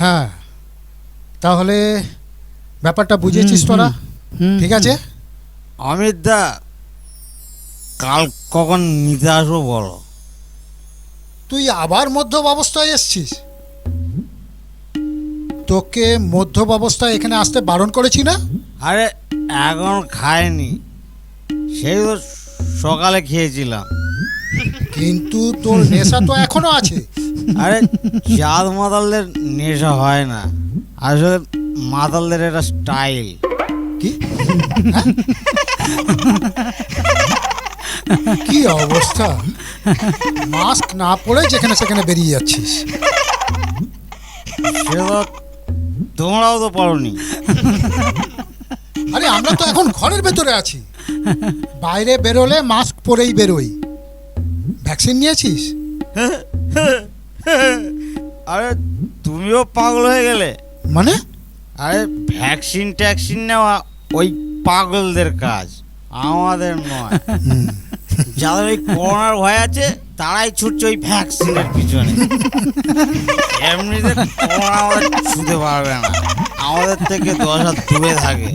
হ্যাঁ তাহলে ব্যাপারটা বুঝেছিস তোরা? ঠিক আছে? অমিত দা কাল কখন নিতে আসব বলো। তুই আবার মধ্য অবস্থায় এসছিস? তোকে মধ্য অবস্থায় এখানে আসতে বারণ করেছি না? আরে এখন খায়নি সেই তো সকালে খেয়েছিলাম। কিন্তু তোর নেশা তো এখনও আছে। আরে চাঁদ মাতালদের নেশা হয় না। আসলে মাতালদের একটা স্টাইল কি? হ্যাঁ? কি অবস্থা? মাস্ক না পরে যেখানে সেখানে বেরিয়ে যাচ্ছিস। তোমরাও তো পারোনি। আরে আমরা তো এখন ঘরের ভেতরে আছি। বাইরে বেরোলে মাস্ক পরেই বেরোই। ভ্যাকসিন নিয়েছিস? আরে তুমিও পাগল হয়ে গেলে। মানে? আরে ভ্যাকসিন ট্যাকসিন নেওয়া ওই পাগলদের কাজ আমাদের নয়। যাদের ওই করোনার ভয় আছে তারাই ছুটছে ওই ভ্যাকসিনের পিছনে। এমনিতে করোনা আমাদের ছুতে পারবে না। আমাদের থেকে দশ হাত দূরে থাকে।